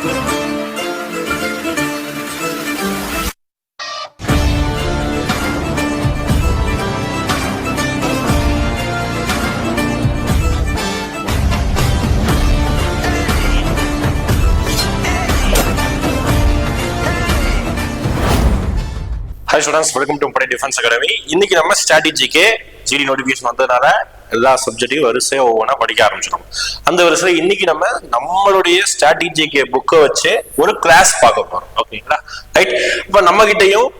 Hi students welcome to Padai defence academy இன்னைக்கு நம்ம ஸ்ட்ராட்டஜிக்கு GT notification வந்ததுனால எல்லா சப்ஜெக்ட்டையும் வரிசையாக ஒவ்வொன்றா படிக்க ஆரம்பிச்சிடும் அந்த வரிசையில் இன்னைக்கு நம்ம நம்மளுடைய ஸ்ட்ராட்டஜிக்கு புக்கை வச்சு ஒரு கிளாஸ் பார்க்க போறோம். ஓகேங்களா? ரைட் இப்போ நம்ம கிட்டையும்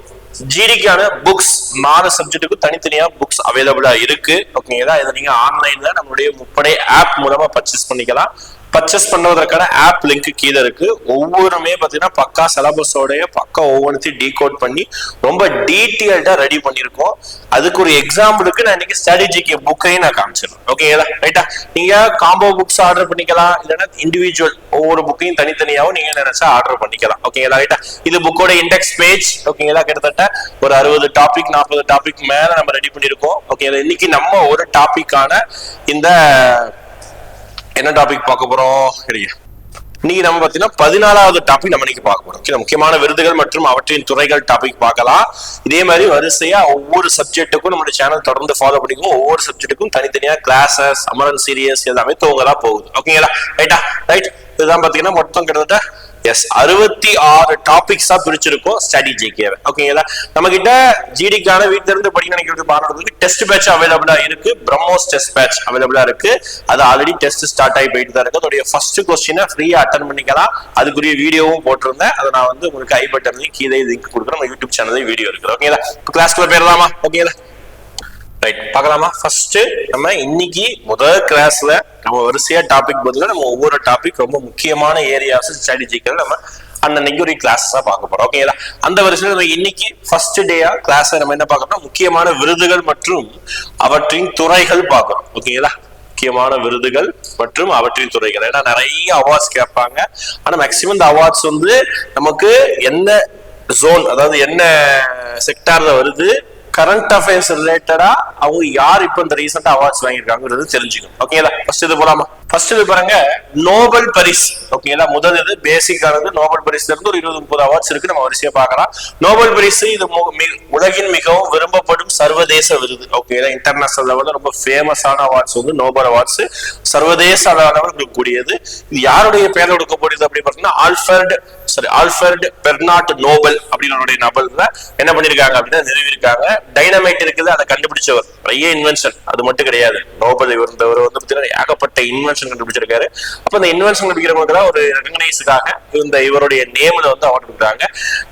ஜிடிக்கான புக்ஸ் நாலு சப்ஜெக்ட்டுக்கு தனித்தனியா புக்ஸ் அவைலபிளா இருக்கு. ஓகேங்களா? இதை நீங்க ஆன்லைன்ல நம்மளுடைய முப்படை ஆப் மூலமா பர்ச்சேஸ் பண்ணிக்கலாம். பர்ச்சேஸ் பண்ணுவதற்கான ஆப் லிங்க் கீழே இருக்கு. ஒவ்வொருமே பார்த்தீங்கன்னா பக்கா சிலபஸோடைய பக்கா ஒவ்வொன்றத்தையும் டீகோட் பண்ணி ரொம்ப டீட்டெயில்டா ரெடி பண்ணியிருக்கோம். அதுக்கு ஒரு எக்ஸாம்பிளுக்கு நான் இன்னைக்கு ஸ்ட்ராட்டஜிக்கு புக்கையும் நான் காமிச்சிருக்கேன் ஓகேங்களா ரைட்டா நீங்க காம்போ புக்ஸ் ஆர்டர் பண்ணிக்கலாம். இல்லைன்னா இண்டிவிஜுவல் ஒவ்வொரு புக்கையும் தனித்தனியாகவும் நீங்க நினைச்சா ஆர்டர் பண்ணிக்கலாம். ஓகேங்களா ரைட்டா இது புக்கோட இண்டெக்ஸ் பேஜ் ஓகேங்களா கிட்டத்தட்ட ஒரு அறுபது டாபிக் நாற்பது டாபிக் மேல நம்ம ரெடி பண்ணியிருக்கோம். ஓகேங்களா இன்னைக்கு நம்ம ஒரு டாபிக்கான இந்த என்ன டாபிக் பார்க்க போறோம்? சரிங்க. இன்னைக்கு நம்ம பார்த்தீங்கன்னா பதினாலாவது டாபிக் நம்ம இன்னைக்கு பார்க்க போறோம். முக்கியமான விருதுகள் மற்றும் அவற்றின் துறைகள் டாபிக் பார்க்கலாம். இதே மாதிரி வரிசையா ஒவ்வொரு சப்ஜெக்ட்டுக்கும் நம்மளுடைய சேனல் தொடர்ந்து ஃபாலோ பண்ணிக்கும் ஒவ்வொரு சப்ஜெக்ட்டுக்கும் தனித்தனியா கிளாஸஸ் அமரன் சீரியஸ் எல்லாமே தூங்கலாம் போகுது. ஓகேங்களா? ரைட்டா ரைட் இதுதான் பாத்தீங்கன்னா மொத்தம் கிட்டத்தட்ட எஸ் அறுபத்தி ஆறு டாபிக்ஸா பிரிச்சிருக்கோம் ஜிகேவை ஓகேங்களா நம்ம கிட்ட ஜிடிக்கான வீட்டுல இருந்து படிக்க நினைக்கிறது பாடுறதுக்கு டெஸ்ட் பேட்ச் அவைலபிளா இருக்கு. பிரம்மோஸ் டெஸ்ட் பேட்ச் அவைலபிளா இருக்கு. அது ஆல்ரெடி டெஸ்ட் ஸ்டார்ட் ஆகி போயிட்டு தான் இருக்கு. அதோடைய ஃபர்ஸ்ட் கொஸ்டினை ஃப்ரீயா அட்டன் பண்ணிக்கலாம். அதுக்குரிய வீடியோவும் போட்டிருந்தேன். அதை நான் வந்து உங்களுக்கு ஐ பட்டன்லையும் கீழே லிங்க் கொடுக்குறேன். நம்ம யூடியூப் சேனல்லையும் வீடியோ இருக்கு. ஓகேங்களா இப்போ கிளாஸ்க்குள்ள போயிடலாமா? ஓகேங்களா ரைட் பார்க்கலாமா? ஃபர்ஸ்ட் நம்ம இன்னைக்கு முதல் கிளாஸ்ல நம்ம வரிசையா டாபிக் பதில நம்ம ஒவ்வொரு டாபிக் ரொம்ப முக்கியமான ஏரியாஸ் ஸ்ட்ராட்டஜிக்கல் நம்ம அன்னன்னைக்கு ஒரு கிளாஸ் தான் பார்க்க போறோம். ஓகேங்களா அந்த வரிசையில் நம்ம இன்னைக்கு ஃபர்ஸ்ட் டேயா கிளாஸ் நம்ம என்ன பார்க்கறோம் முக்கியமான விருதுகள் மற்றும் அவற்றின் துறைகள் பார்க்கறோம். ஓகேங்களா முக்கியமான விருதுகள் மற்றும் அவற்றின் துறைகள். ஏன்னா நிறைய அவார்ட்ஸ் கேட்பாங்க. ஆனா மேக்சிமம் இந்த அவார்ட்ஸ் வந்து நமக்கு என்ன ஜோன் அதாவது என்ன செக்டார்ல வருது கரண்ட் அஃபேர்ஸ் ரிலேட்டடா அவங்க யார் இப்போ இந்த ரீசெண்டா அவார்ட்ஸ் வாங்கியிருக்காங்கிறது தெரிஞ்சுக்கணும். ஓகேங்களா ஃபர்ஸ்ட் இது போலாமா? ஃபர்ஸ்ட் இது பாருங்க நோபல் பரிசு. ஓகேங்களா முதல் இது பேசிக்கானது நோபல் பரிசுல இருந்து ஒரு இருபது முப்பது அவார்ட்ஸ் இருக்கு. நம்ம வரிசையா பாக்கலாம் நோபல் பரிசு இது மு- உலகின் மிகவும் விரும்பப்படும் சர்வதேச விருது. ஓகேங்களா இன்டர்நேஷனல் லெவல்ல ரொம்ப ஃபேமஸான அவார்ட்ஸ் வந்து நோபல் அவார்ட்ஸ் சர்வதேச அளவில் இருக்கக்கூடியது இது யாருடைய பெயர் கொடுக்கப்படுது அப்படின்னு பார்த்தீங்கன்னா Alfred sorry Alfred Bernard Nobel அப்படின்னுடைய நபர் என்ன பண்ணிருக்காங்க அப்படின்னா நிறுவிருக்காங்க டைனமைட் இருக்குது அதை கண்டுபிடிச்சவர். நிறைய இன்வென்ஷன் அது மட்டும் கிடையாது. நோபல் இவர் இந்த இவர் வந்து பார்த்தீங்கன்னா ஏகப்பட்ட இன்வென்ஷன் கண்டுபிடிச்சிருக்காரு. அப்ப இந்த இன்வென்ஷன் கண்டுபிடிக்கிறவங்க ஒரு ரெகனைஸுக்காக இந்த இவருடைய நேம்ல வந்து அவார்டு கொடுக்குறாங்க.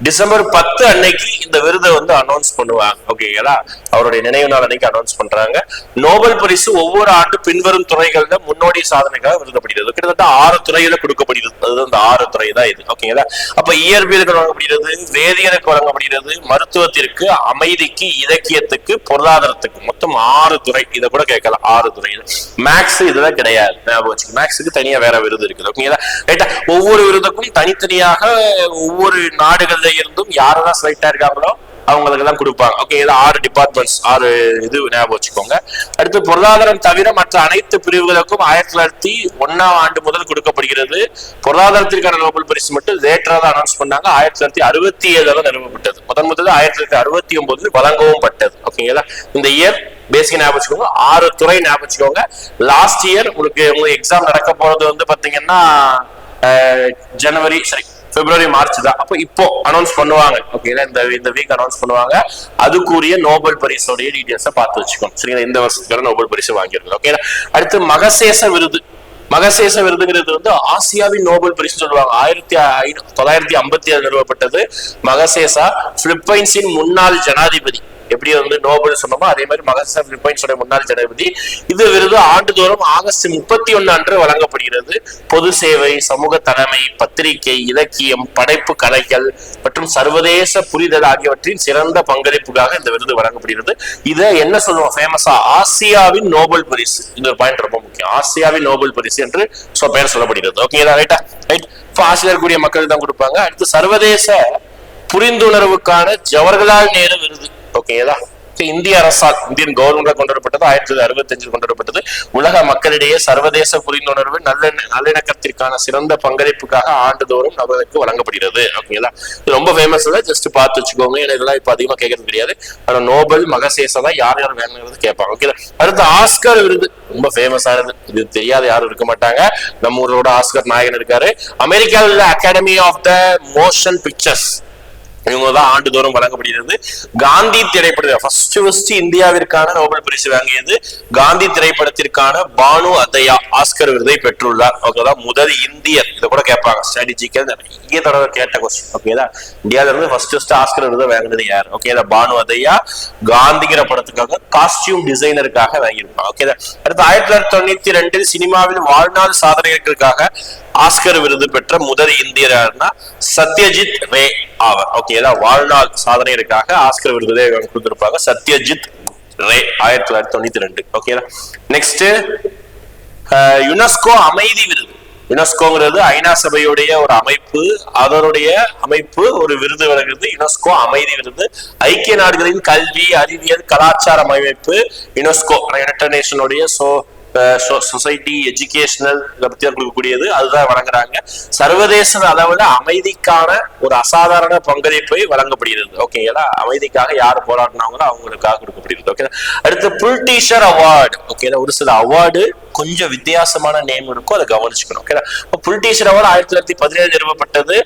டிசம்பர் பத்து அன்னைக்கு இந்த விருதை வந்து அனௌன்ஸ் பண்ணுவாங்க. ஓகேங்களா அவருடைய நினைவு நாள் அன்னைக்கு அனௌன்ஸ் பண்றாங்க. நோபல் பரிசு ஒவ்வொரு ஆண்டு பின்வரும் துறைகள்ல முன்னோடி சாதனைக்காக விருதப்படுகிறது. கிட்டத்தட்ட ஆறு துறையில கொடுக்கப்படுகிறது. அது அந்த ஆறு துறை தான் இது. ஓகேங்களா அப்ப இயற்பியலுக்கு வழங்கப்படுகிறது வேதியலுக்கு வழங்கப்படுகிறது மருத்துவத்திற்கு அமைதிக்கு இலக்கியத்துக்கு பொருளாதாரத்துக்கு. மொத்தம் ஆறு துறை. இதை கூட கேட்கலாம். ஆறு துறை மேக்ஸ் இதுல கிடையாது. ஞாபகம் வச்சுக்க. மேக்ஸுக்கு தனியா வேற விருது இருக்குது. ஓகேங்களா ரைட்டா ஒவ்வொரு விருதுக்கும் தனித்தனியாக ஒவ்வொரு நாடுகள்ல இருந்தும் யாரெல்லாம் செலக்ட் ஆயிருக்காங்களோ அவங்களுக்கு எல்லாம் கொடுப்பாங்க. ஓகே இது ஆறு டிபார்ட்மெண்ட்ஸ் ஆறு இது ஞாபகம் வச்சுக்கோங்க. அடுத்து பொருளாதாரம் தவிர மற்ற அனைத்து பிரிவுகளுக்கும் ஆயிரத்தி தொள்ளாயிரத்தி ஒன்னாம் ஆண்டு முதல் கொடுக்கப்படுகிறது. பொருளாதாரத்திற்கான நோபல் பரிசு மட்டும் லேட்டராக தான் அனௌன்ஸ் பண்ணாங்க. ஆயிரத்தி தொள்ளாயிரத்தி அறுபத்தி ஏழுல நிறுவப்பட்டது. முதன் முதல்ல ஆயிரத்தி தொள்ளாயிரத்தி அறுபத்தி ஒன்பதுல வழங்கவும் பட்டது. ஓகேங்களா இந்த இயர் பேசிக் ஞாபகம் வச்சுக்கோங்க. ஆறு துறை ஞாபகம் வச்சுக்கோங்க. லாஸ்ட் இயர் உங்களுக்கு உங்களுக்கு எக்ஸாம் நடக்க போறது வந்து பாத்தீங்கன்னா ஜனவரி சரி பிப்ரவரி மார்ச் தான். அப்போ இப்போ அனௌன்ஸ் பண்ணுவாங்க. ஓகேங்களா இந்த இந்த வீக் அனௌன்ஸ் பண்ணுவாங்க. அதுக்குரிய நோபல் பரிசோடைய டீடைல்ஸை பார்த்து வச்சுக்கோங்க சரிங்களா? இந்த வருஷத்துக்கான நோபல் பரிசு வாங்கியிருக்கோம். ஓகேங்களா அடுத்து மகசேச விருது. மகசேச விருதுங்கிறது வந்து ஆசியாவின் நோபல் பரிசு சொல்லுவாங்க. ஆயிரத்தி ஐநூ- தொள்ளாயிரத்தி ஐம்பத்தி ஏழு நிறுவப்பட்டது மகசேசா பிலிப்பைன்ஸின் முன்னாள் ஜனாதிபதி. எப்படி வந்து நோபல் சொன்னோமோ அதே மாதிரி மகசேசா பிலிப்பைன்ஸோட முன்னாள் ஜனாதிபதி. இது விருது ஆண்டுதோறும் ஆகஸ்ட் முப்பத்தி ஒன்னு அன்று வழங்கப்படுகிறது. பொது சேவை சமூக தலைமை பத்திரிகை இலக்கியம் படைப்பு கலைகள் மற்றும் சர்வதேச புரிதல் ஆகியவற்றின் சிறந்த பங்களிப்புக்காக இந்த விருது வழங்கப்படுகிறது. இதை என்ன சொல்லுவோம்? ஃபேமஸா ஆசியாவின் நோபல் பரிசு. இந்த ஒரு பாயிண்ட் ரொம்ப முக்கியம். ஆசியாவின் நோபல் பரிசு என்று பெயர் சொல்லப்படுகிறது. ஓகேங்களா ரைட்டா ரைட் இப்போ ஆசியா இருக்கக்கூடிய மக்கள் தான் கொடுப்பாங்க. அடுத்து சர்வதேச புரிந்துணர்வுக்கான ஜவஹர்லால் நேரு விருது. ஓகேங்களா இந்திய அரசால் இந்தியன் கவர்மெண்ட்ல கொண்டு வரப்பட்டது ஆயிரத்தி தொள்ளாயிரத்தி அறுபத்தி அஞ்சில் கொண்டு வரப்பட்டது உலக மக்களிடையே சர்வதேச புரிந்துணர்வு நல்ல நல்லிணக்கத்திற்கான சிறந்த பங்களிப்புக்காக ஆண்டுதோறும் நம்மளுக்கு வழங்கப்படுகிறது. ஓகேங்களா இது ரொம்ப ஃபேமஸ் இல்லை ஜஸ்ட் பார்த்து வச்சுக்கோங்க. ஏன்னா இதெல்லாம் இப்ப அதிகமா கேட்கறது கிடையாது. ஆனா நோபல் மகசேசா தான் யார் யார் வேணுங்கிறது கேட்பாங்க. ஓகே அடுத்து ஆஸ்கர் விருது. ரொம்ப ஃபேமஸ் ஆனது. இது தெரியாத யாரும் இருக்க மாட்டாங்க. நம்ம ஊரோட ஆஸ்கர் நாயகன் இருக்காரு. அமெரிக்காவில் உள்ள academy of the motion pictures இவங்க தான் ஆண்டுதோறும் வழங்கப்படுகிறது. காந்தி திரைப்படம் ஃபர்ஸ்ட் ஃபர்ஸ்ட் இந்தியாவிற்கான நோபல் பரிசு வாங்கியது காந்தி திரைப்படத்திற்கான பானு அத்தையா ஆஸ்கர் விருதை பெற்றுள்ளார். ஓகேதான் முதல் இந்தியர். இதை கூட கேட்பாங்க. ஸ்ட்ராட்டஜிக்கல் நிறைய தடவை கேட்ட கொஸ்டின் ஓகேதா இந்தியாவில இருந்து ஃபர்ஸ்ட் ஃபர்ஸ்ட் ஆஸ்கர் விருதை வாங்கினது யார்? ஓகேதா பானு அதையா காந்திங்கிற படத்துக்காக காஸ்டியூம் டிசைனருக்காக வாங்கியிருப்பாங்க. ஓகேதா அடுத்து ஆயிரத்தி தொள்ளாயிரத்தி தொண்ணூத்தி ரெண்டில் சினிமாவில் வாழ்நாள் சாதனைகளுக்காக ஆஸ்கர் விருது பெற்ற முதல் இந்தியர் சத்யஜித் ரே ஆவர். ஓகேதா வாழ்நாள் சாதனைகளுக்காக ஆஸ்கர் விருது கொடுத்திருப்பாங்க. சத்யஜித் ரே ஆயிரத்தி தொள்ளாயிரத்தி தொண்ணூத்தி ரெண்டு. ஓகேதா நெக்ஸ்ட் யுனெஸ்கோ அமைதி விருது. யுனெஸ்கோங்கிறது ஐநா சபையுடைய ஒரு அமைப்பு. அதனுடைய அமைப்பு ஒரு விருது வழங்குறது யுனெஸ்கோ அமைதி விருது. ஐக்கிய நாடுகளின் கல்வி அறிவியல் கலாச்சார அமைப்பு யுனெஸ்கோ யுனைடெட் நேஷனுடைய சோ சொசைட்டி எஜுகேஷனல் பத்தி கொடுக்கக்கூடியது அதுதான் வழங்குறாங்க. சர்வதேச அளவுல அமைதிக்கான ஒரு அசாதாரண பங்களிப்பை வழங்கப்படுகிறது. ஓகேங்களா அமைதிக்காக யார் போராடினாங்களோ அவங்களுக்காக கொடுக்கப்படுகிறது. ஓகே அடுத்து புல்டீஷர் அவார்டு ஓகேங்களா ஒரு சில அவார்டு கொஞ்சம் வித்தியாசமான நேம் இருக்கும் அதை கவனிச்சுக்கணும். ஓகே புல்டீசர் அவார்டு ஆயிரத்தி தொள்ளாயிரத்தி பதினேழு நிறுவப்பட்டது.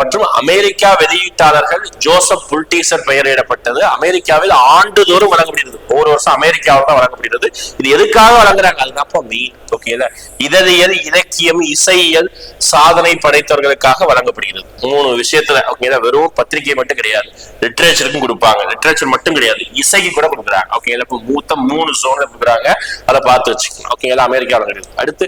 மற்றும் அமெரிக்கா வெளியீட்டாளர்கள் ஜோசப் புல்டீசர் பெயரிடப்பட்டது. அமெரிக்காவில் ஆண்டுதோறும் வழங்கப்படுகிறது. ஒவ்வொரு வருஷம் அமெரிக்காவில் தான் வழங்கப்படுகிறது. இது எதுக்காக வழங்குறாங்க? அதுதான் மெயின் ஓகேல இதழியல் இலக்கியம் இசையியல் சாதனை படைத்தவர்களுக்காக வழங்கப்படுகிறது. மூணு விஷயத்துல ஓகேங்களா வெறும் பத்திரிகை மட்டும் கிடையாது. லிட்ரேச்சருக்கும் கொடுப்பாங்க. லிட்ரேச்சர் மட்டும் கிடையாது. இசைக்கு கூட கொடுக்குறாங்க. ஓகேங்களா இப்போ மூத்த மூணு ஜோன்ல கொடுக்குறாங்க. அதை பார்த்து வச்சுக்கணும். ஓகே ஓகேங்களா அமெரிக்காவில் கிடையாது. அடுத்து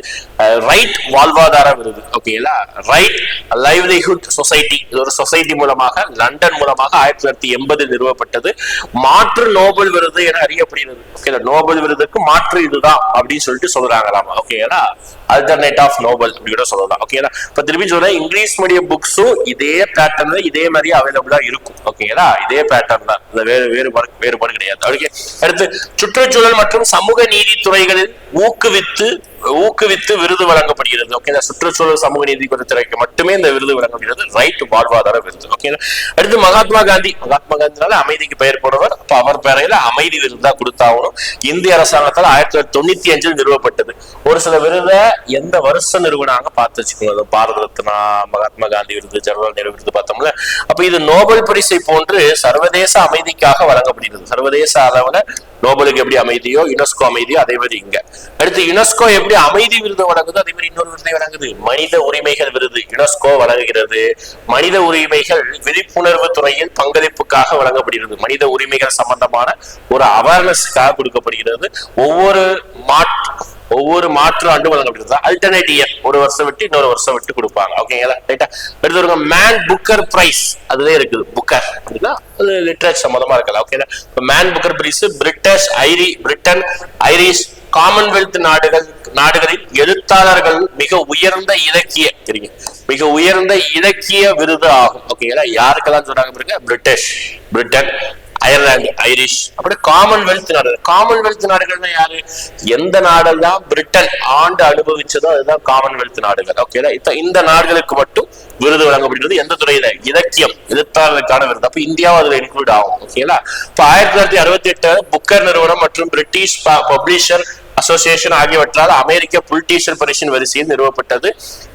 ரைட் வாழ்வாதார விருது ஓகேங்களா ரைட் லைவ்லிஹுட் சொசைட்டி இது ஒரு சொசைட்டி மூலமாக லண்டன் மூலமாக ஆயிரத்தி தொள்ளாயிரத்தி எண்பதில் நிறுவப்பட்டது. மாற்று நோபல் விருது என அறியப்படுகிறது. ஓகேங்களா நோபல் விருதுக்கு மாற்று இதுதான் அப்படின்னு சொல்லிட்டு சொல்றாங்களாமா. ஓகேங்களா அல்டர்னேட் ஆஃப் நோபல் அப்படி கூட சொல்லலாம். ஓகேங்களா இப்ப திருப்பி சொல்றேன் இங்கிலீஷ் மீடியம் புக்ஸும் இதே பேட்டர்ன்ல இதே மாதிரி அவைலபிளா இருக்கும். ஓகேங்களா இதே பேட்டர்ன் தான். இந்த வேறு வேறுபாடு வேறுபாடு கிடையாது. ஓகே அடுத்து சுற்றுச்சூழல் மற்றும் சமூக நீதி துறைகளில் ஊக்குவித்து ஊக்குவித்து விருது வழங்கப்படுகிறது. ஓகே சுற்றுச்சூழல் சமூக நீதி குறித்துறைக்கு மட்டுமே இந்த விருது வழங்கப்படுகிறது. ரைட் வாழ்வாதார விருது. ஓகே அடுத்து மகாத்மா காந்தி. மகாத்மா காந்தினால அமைதிக்கு பெயர் போடுவர். அப்ப அவர் பெயரையில அமைதி விருது கொடுத்தாகணும். இந்திய அரசாங்கத்தால் ஆயிரத்தி தொள்ளாயிரத்தி தொண்ணூத்தி அஞ்சில் நிறுவப்பட்டது. ஒரு சில விருதை எந்த வருஷம் நிறுவனாங்க பார்த்து வச்சுக்கோங்க. பாரத ரத்னா மகாத்மா காந்தி விருது ஜவஹர்லால் நேரு விருது பார்த்தோம்ல. அப்ப இது நோபல் பரிசை போன்று சர்வதேச அமைதிக்காக வழங்கப்படுகிறது. சர்வதேச அளவுல நோபலுக்கு எப்படி அமைதியோ யுனெஸ்கோ அமைதியோ அதே மாதிரி இங்க. அடுத்து யுனெஸ்கோ எப்படி அமைதி விருது வழங்குதோ அதே மாதிரி இன்னொரு விருதை வழங்குது. மனித உரிமைகள் விருது. யுனெஸ்கோ வழங்குகிறது. மனித உரிமைகள் விழிப்புணர்வு துறையில் பங்களிப்புக்காக வழங்கப்படுகிறது. மனித உரிமைகள் சம்பந்தமான ஒரு அவேர்னஸ்க்காக கொடுக்கப்படுகிறது. ஒவ்வொரு மாற்று ஒவ்வொரு மாற்று ஆண்டும் வழங்கப்படுகிறது அல்டர்னேட் இயர் ஒரு வருஷம் விட்டு இன்னொரு வருஷம் விட்டு கொடுப்பாங்க. ஓகேங்களா ரைட்டா அடுத்து மேன் புக்கர் பிரைஸ் அதுவே இருக்குது. புக்கர் அப்படின்னா அது லிட்ரேச்சர் சம்மந்தமா இருக்கலாம். ஓகேங்களா இப்போ மேன் புக்கர் பிரைஸ் பிரிட்டிஷ் ஐரி பிரிட்டன் ஐரிஷ் காமன்வெல்த் நாடுகள் நாடுகளில் எழுத்தாளர்கள் மிக உயர்ந்த இலக்கிய தெரியுங்க? மிக உயர்ந்த இலக்கிய விருது ஆகும். ஓகேங்களா யாருக்கெல்லாம் சொல்றாங்க பாருங்க? பிரிட்டிஷ் பிரிட்டன் அயர்லாந்து ஐரிஷ் அப்படி காமன்வெல்த் நாடுகள் காமன்வெல்த் நாடுகள்னா யாரு? எந்த நாடெல்லாம் பிரிட்டன் ஆண்டு அனுபவிச்சதோ அதுதான் காமன்வெல்த் நாடுகள். ஓகேடா இந்த நாடுகளுக்கு மட்டும் விருது வழங்கப்படுகிறது எந்த துறையில? இலக்கியம். எழுத்தாளர்களுக்கான விருது. அப்ப இந்தியாவும் அதுல இன்க்ளூட் ஆகும். ஓகேங்களா இப்ப ஆயிரத்தி தொள்ளாயிரத்தி அறுபத்தி எட்டு புக்கர் நிறுவனம் மற்றும் பிரிட்டிஷ் பப்ளிஷர் அசோசியேஷன் ஆகியவற்றால் அமெரிக்க புலிட்டீஷியல் பரிசின் வரிசையில் நிறுவப்பட்டது.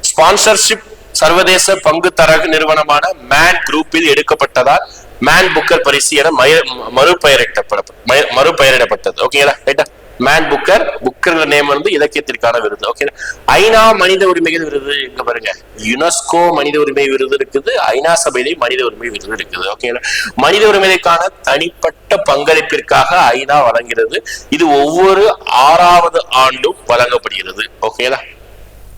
ஸ்பான்சர்ஷிப் சர்வதேச பங்கு தரகு நிறுவனமான மேன் குரூப்பில் எடுக்கப்பட்டதால் மேன் புக்கர் பரிசு என மய- மறுபெயரிட்டப்பட மய- மறுபெயரிடப்பட்டது. ஓகேங்களா ரைட்டா மேன் புக்கர் புக்கர் நேம் வந்து இலக்கியத்திற்கான விருது. ஓகே ஐநா மனித உரிமைகள் விருது இங்க பாருங்க. யுனெஸ்கோ மனித உரிமை விருது இருக்குது. ஐநா சபையிலே மனித உரிமை விருது இருக்குது. ஓகேங்களா மனித உரிமைக்கான தனிப்பட்ட பங்களிப்பிற்காக ஐநா வழங்குகிறது. இது ஒவ்வொரு ஆறாவது ஆண்டும் வழங்கப்படுகிறது. ஓகேங்களா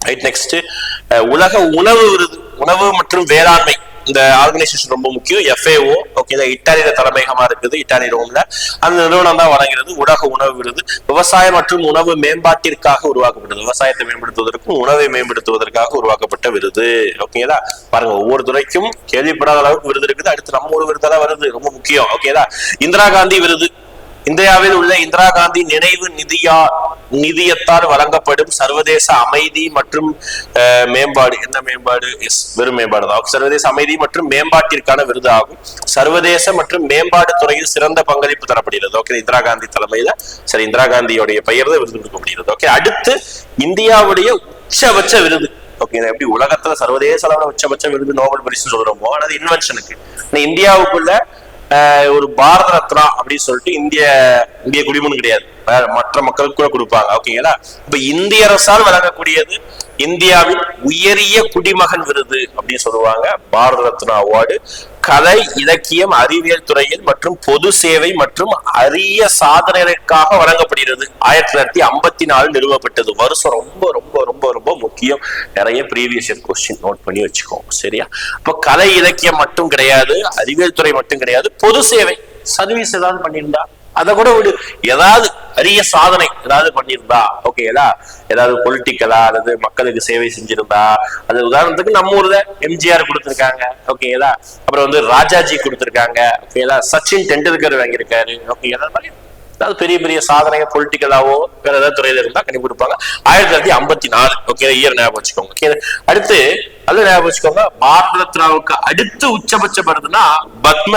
ரைட் நெக்ஸ்ட் உலக உணவு விருது உணவு மற்றும் வேளாண்மை. இந்த ஆர்கனைசேஷன் ரொம்ப முக்கியம். எஃப்ஏஓ ஓகே இட்டாலியில தலைமையகமா இருக்குது இட்டாலி ரோம்ல. அந்த நிறுவனம் தான் வழங்குகிறது உலக உணவு விருது. விவசாயம் மற்றும் உணவு மேம்பாட்டிற்காக உருவாக்கப்பட்டது. விவசாயத்தை மேம்படுத்துவதற்கும் உணவை மேம்படுத்துவதற்காக உருவாக்கப்பட்ட விருது. ஓகேங்களா பாருங்க ஒவ்வொரு துறைக்கும் கேள்விப்படாத அளவுக்கு விருது இருக்குது. அடுத்து நம்ம ஒரு விருதெல்லாம் வருது. ரொம்ப முக்கியம். ஓகேதா இந்திரா காந்தி விருது. இந்தியாவில் உள்ள இந்திரா காந்தி நினைவு நிதியா நிதியத்தால் வழங்கப்படும் சர்வதேச அமைதி மற்றும் மேம்பாடு. என்ன மேம்பாடு? எஸ் வெறும் மேம்பாடு தான். சர்வதேச அமைதி மற்றும் மேம்பாட்டிற்கான விருது ஆகும். சர்வதேச மற்றும் மேம்பாடு துறையில் சிறந்த பங்களிப்பு தரப்படுகிறது. ஓகே இந்திரா காந்தி தலைமையில சரி இந்திரா காந்தியோடைய பெயர்ல விருது கொடுக்கப்படுகிறது. ஓகே அடுத்து இந்தியாவுடைய உச்சபட்ச விருது. ஓகே எப்படி உலகத்துல சர்வதேச அளவுல உச்சபட்ச விருது நோபல் பரிசு சொல்றோமோ அது இன்வென்ஷனுக்கு இந்தியாவுக்குள்ள ஆஹ், ஒரு பாரத ரத்னா அப்படின்னு சொல்லிட்டு இந்திய இந்திய குடிமன் கிடையாது. மற்ற மக்களுக்கு கூட கொடுப்பாங்க. ஓகேங்களா இப்ப இந்திய அரசால் வழங்கக்கூடியது இந்தியாவின் உயரிய குடிமகன் விருது அப்படின்னு சொல்லுவாங்க. பாரத ரத்னா அவார்டு கலை இலக்கியம் அறிவியல் துறையில் மற்றும் பொது சேவை மற்றும் அரிய சாதனைகளுக்காக வழங்கப்படுகிறது. ஆயிரத்தி தொள்ளாயிரத்தி ஐம்பத்தி நாலு நிறுவப்பட்டது. வருஷம் ரொம்ப ரொம்ப ரொம்ப ரொம்ப முக்கியம். நிறைய ப்ரீவியஸ் இயர் கொஸ்டின் நோட் பண்ணி வச்சுக்கோங்க சரியா? இப்போ கலை இலக்கியம் மட்டும் கிடையாது. அறிவியல் துறை மட்டும் கிடையாது. பொது சேவை சர்வீஸ் ஏதாவது பண்ணியிருந்தா அதை கூட விடு. ஏதாவது அரிய சாதனை ஏதாவது பண்ணியிருந்தா ஓகேங்களா ஏதாவது பொலிட்டிக்கலா அல்லது மக்களுக்கு சேவை செஞ்சிருந்தா அது உதாரணத்துக்கு நம்ம ஊர்ல எம்ஜிஆர் கொடுத்திருக்காங்க ஓகேங்களா அப்புறம் வந்து ராஜாஜி கொடுத்திருக்காங்க ஓகேங்களா சச்சின் டெண்டுல்கர் வாங்கியிருக்காரு ஓகேங்களா மாதிரி அதாவது பெரிய பெரிய சாதனைகள் பொலிட்டிக்கலாவோ வேற ஏதாவது துறையில இருந்தா கண்டிப்பா கொடுப்பாங்க. ஆயிரத்தி தொள்ளாயிரத்தி ஐம்பத்தி நாலு ஓகே இயர் ஞாபகம் வச்சுக்கோங்க ஓகே அடுத்து அது ஞாபகம் வச்சுக்கோங்க பாரத ரத்னாவுக்கு அடுத்து உச்சபட்ச படுதுன்னா பத்ம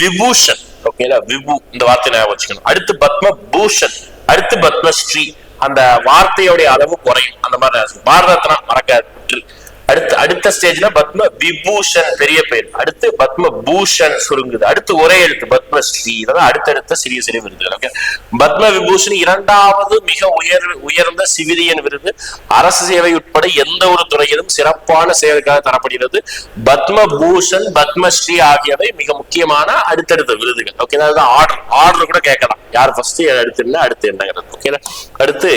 விபூஷன். ஓகேங்களா விபு இந்த வார்த்தை ஞாபகம் வச்சுக்கணும். அடுத்து பத்ம பூஷன் அடுத்து பத்மஸ்ரீ. அந்த வார்த்தையோடைய அளவு குறையும். அந்த மாதிரி பாரத ரத்னா மறக்காது. அடுத்து அடுத்த ஸ்டேஜ்ல பத்ம விபூஷன் பெரிய பெயர் அடுத்து பத்ம பூஷன் சுருங்குது. அடுத்து ஒரே எழுத்து பத்மஸ்ரீ இதெல்லாம் அடுத்தடுத்த சிறிய சிறிய விருதுகள் ஓகே பத்ம விபூஷன் இரண்டாவது மிக உயர் உயர்ந்த சிவிலியன் விருது. அரசு சேவை உட்பட எந்த ஒரு துறையிலும் சிறப்பான செயலுக்காக தரப்படுகிறது. பத்ம பூஷன் பத்மஸ்ரீ ஆகியவை மிக முக்கியமான அடுத்தடுத்த விருதுகள் ஓகே அதாவது ஆர்டர் ஆர்டர் கூட கேட்கலாம். யார் ஃபர்ஸ்ட் அடுத்து என்ன அடுத்து என்னங்கிறது ஓகேங்களா அடுத்து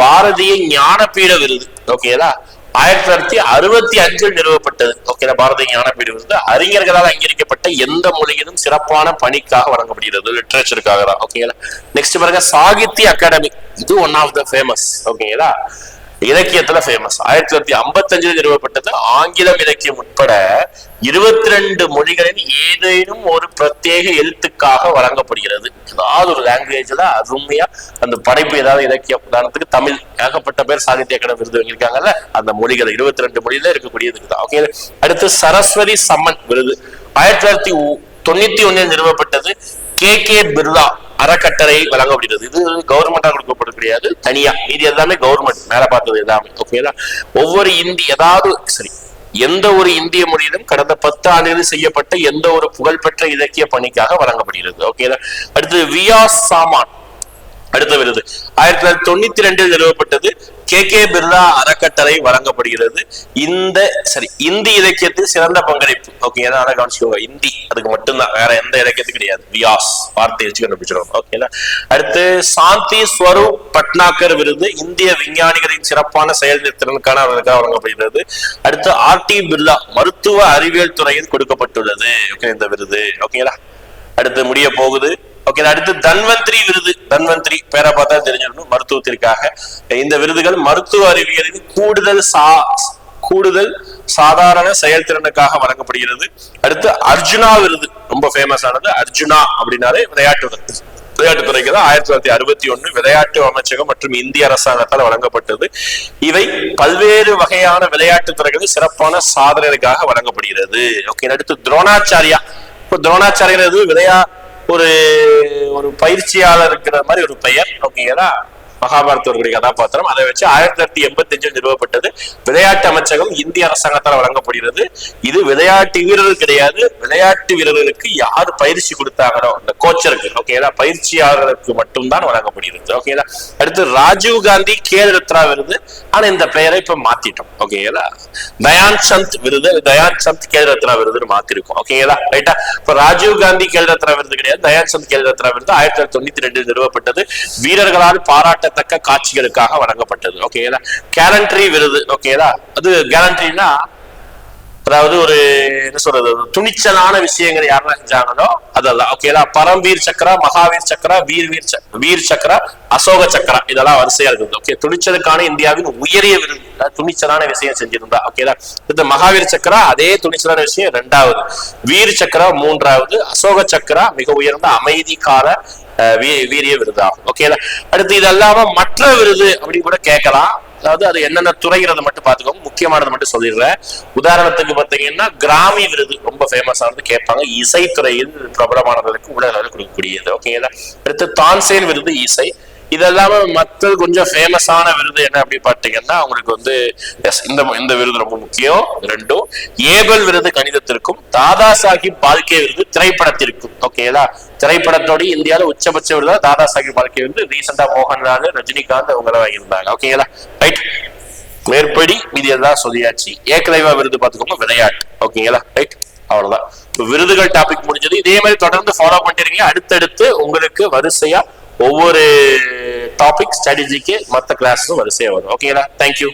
பாரதிய ஞானபீட விருது ஓகேதா ஆயிரத்தி தொள்ளாயிரத்தி அறுபத்தி அஞ்சில் நிறுவப்பட்டது. ஓகே பாரத ஞான விருது அறிஞர்களால் அங்கீகரிக்கப்பட்ட எந்த மொழியிலும் சிறப்பான பணிக்காக வழங்கப்படுகிறது. லிட்ரேச்சருக்காக தான். ஓகேங்களா நெக்ஸ்ட் பாருங்க சாகித்ய அகாடமி இது ஒன் ஆஃப் த ஃபேமஸ் ஓகேங்களா இலக்கியத்துல ஃபேமஸ் ஆயிரத்தி தொள்ளாயிரத்தி ஐம்பத்தி நிறுவப்பட்டது ஆங்கிலம் இலக்கியம் உட்பட இருபத்தி ரெண்டு மொழிகளின் ஏதேனும் ஒரு பிரத்யேக எழுத்துக்காக வழங்கப்படுகிறது. ஏதாவது ஒரு லாங்குவேஜ்ல அருமையா அந்த படைப்பு ஏதாவது இலக்கியம். உதாரணத்துக்கு தமிழ். ஏகப்பட்ட பேர் சாகித்ய அகாடமி விருது வாங்கியிருக்காங்கல்ல? அந்த மொழிகள் இருபத்தி ரெண்டு மொழியில இருக்கக்கூடியதுக்கு தான் ஓகே அடுத்து சரஸ்வதி சம்மன் விருது. ஆயிரத்தி தொள்ளாயிரத்தி தொண்ணூத்தி ஒன்னில் நிறுவப்பட்டது கே கே பிர்லா அறக்கட்டளை வழங்கப்படுகிறது இது கவர்மெண்டா கொடுக்கப்பட கிடையாது. தனியா. இது எல்லாமே கவர்மெண்ட் மேல பார்த்தது எல்லாமே. ஓகேங்களா ஒவ்வொரு இந்தி ஏதாவது சரி எந்த ஒரு இந்திய மொழியிலும் கடந்த பத்து ஆண்டுகளில் செய்யப்பட்ட எந்த ஒரு புகழ்பெற்ற இலக்கிய பணிக்காக வழங்கப்படுகிறது. ஓகேங்களா அடுத்து வியாஸ் சாமான். அடுத்த விருது. ஆயிரத்தி தொள்ளாயிரத்தி தொண்ணூத்தி ரெண்டில் நிறுவப்பட்டது கே கே பிர்லா அறக்கட்டளை வழங்கப்படுகிறது. இந்த சரி இந்தி இலக்கியத்தில் சிறந்த பங்களிப்பு. ஓகே நல்லா கவனிச்சுக்கோங்க. இந்தி அதுக்கு மட்டும்தான். வேற எந்த இலக்கியத்தும் கிடையாது. வியாஸ் வார்த்தை வச்சு கண்டுபிடிச்சிடும் ஓகேங்களா அடுத்து சாந்தி ஸ்வரூப் பட்னாக்கர் விருது இந்திய விஞ்ஞானிகளின் சிறப்பான செயல் திறனுக்கான அவர்களுக்காக வழங்கப்படுகிறது. அடுத்து ஆர் டி பிர்லா மருத்துவ அறிவியல் துறையில் கொடுக்கப்பட்டுள்ளது. ஓகே இந்த விருது. ஓகேங்களா அடுத்து முடிய போகுது. ஓகே அடுத்து தன்வந்திரி விருது. தன்வந்திரி பேரை பார்த்தா தெரிஞ்சிடணும் மருத்துவத்திற்காக. இந்த விருதுகள் மருத்துவ அறிவியலின் கூடுதல் சா கூடுதல் சாதாரண செயல்திறனுக்காக வழங்கப்படுகிறது. அடுத்து அர்ஜுனா விருது ரொம்ப ஃபேமஸ் ஆனது. அர்ஜுனா அப்படின்னாலே விளையாட்டு விளையாட்டு துறைக்கு தான் ஆயிரத்தி தொள்ளாயிரத்தி அறுபத்தி ஒண்ணு விளையாட்டு அமைச்சகம் மற்றும் இந்திய அரசாங்கத்தால் வழங்கப்பட்டது. இவை பல்வேறு வகையான விளையாட்டு துறைகளில் சிறப்பான சாதனைகளுக்காக வழங்கப்படுகிறது. ஓகே அடுத்து துரோணாச்சாரியா. இப்போ துரோணாச்சாரியர் எது விளையா ஒரு ஒரு பயிற்சியாளர் இருக்கிற மாதிரி ஒரு பெயர் ஓகேங்களா? மகாபாரதத்துடைய கதாபாத்திரம். அதை வச்சு ஆயிரத்தி தொள்ளாயிரத்தி எண்பத்தி அஞ்சில் நிறுவப்பட்டது விளையாட்டு அமைச்சகம் இந்திய அரசாங்கத்தால் வழங்கப்படுகிறது. இது விளையாட்டு வீரர்கள் கிடையாது. விளையாட்டு வீரர்களுக்கு யார் பயிற்சி கொடுத்தாங்களோ அந்த கோச்சருக்கு ஓகேதா பயிற்சியாளர்களுக்கு மட்டும்தான் வழங்கப்படுகிறது ஓகேதா அடுத்து ராஜீவ் காந்தி கேல் ரத்னா விருது. ஆனா இந்த பெயரை இப்ப மாத்திட்டோம் ஓகேங்களா தயான் சந்த் விருது. தயான் சந்த் கேல் ரத்னா விருதுன்னு மாத்திருக்கோம் ஓகேங்களா ரைட்டா இப்ப ராஜீவ் காந்தி கேல் ரத்னா விருது கிடையாது. தயான் சந்த் கேல் ரத்னா விருது ஆயிரத்தி தொள்ளாயிரத்தி தொண்ணூத்தி ரெண்டில் நிறுவப்பட்டது. வீரர்களால் பாராட்ட வியக்கத்தக்க காட்சிகளுக்காக வழங்கப்பட்டது. ஓகேங்களா கேலண்ட்ரி விருது. ஓகேதா அது கேலண்ட்ரினா அதாவது ஒரு என்ன சொல்றது துணிச்சலான விஷயங்கள் யாரெல்லாம் செஞ்சாங்களோ அதெல்லாம். ஓகேலா பரம்வீர் சக்கரா மகாவீர் சக்கரா வீர் வீர் வீர் சக்கரா அசோக சக்கரா. இதெல்லாம் வரிசையா இருக்குது. ஓகே துணிச்சலுக்கான இந்தியாவின் உயரிய விருது. துணிச்சலான விஷயம் செஞ்சிருந்தா. ஓகேதா இந்த மகாவீர் சக்கரா அதே துணிச்சலான விஷயம் ரெண்டாவது. வீர் சக்கரா மூன்றாவது. அசோக சக்கரா மிக உயர்ந்த அமைதி கால வீரிய விருதாகும் ஓகேங்களா அடுத்து இது அல்லாம மற்ற விருது அப்படின்னு கூட கேட்கலாம். அதாவது அது என்னென்ன துறைகிறத மட்டும் பார்த்துக்கோங்க. முக்கியமானதை மட்டும் சொல்லிடுறேன். உதாரணத்துக்கு பார்த்தீங்கன்னா கிராமி விருது ரொம்ப ஃபேமஸானது கேட்பாங்க. இசைத்துறையில் பிரபலமானவர்களுக்கு உலக அளவில் கொடுக்கக்கூடியது ஓகேங்களா அடுத்து தான்சேன் விருது இசை. இதெல்லாம மற்ற கொஞ்சம் ஃபேமஸான விருது என்ன அப்படி பார்த்தீங்கன்னா அவங்களுக்கு வந்து இந்த இந்த விருது ரொம்ப முக்கியம். ரெண்டும் ஏபல் விருது கணிதத்திற்கும் தாதா சாஹிப் பால்கே விருது திரைப்படத்திற்கும். ஓகேங்களா திரைப்படத்தோட இந்தியாவில் உச்சபட்ச விருதா தாதா சாஹிப் பால்கே விருது? ரீசெண்டா மோகன்லால் ரஜினிகாந்த் அவங்க வாங்கியிருந்தாங்க. ஓகேங்களா ரைட் மேற்படி இது எல்லாம் சொல்லியாச்சு. ஏகலைவா விருது பார்த்துக்கோங்க விளையாட்டு. ஓகேங்களா ரைட் அவ்வளவுதான். இப்ப விருதுகள் டாபிக் முடிஞ்சது. இதே மாதிரி தொடர்ந்து ஃபாலோ பண்ணிருக்கீங்க அடுத்தடுத்து உங்களுக்கு வரிசையா ஒவ்வொரு டாபிக் ஸ்ட்ராட்டஜிக்கு மற்ற கிளாஸும் வரிசையாக வரும். ஓகேங்களா தேங்க்யூ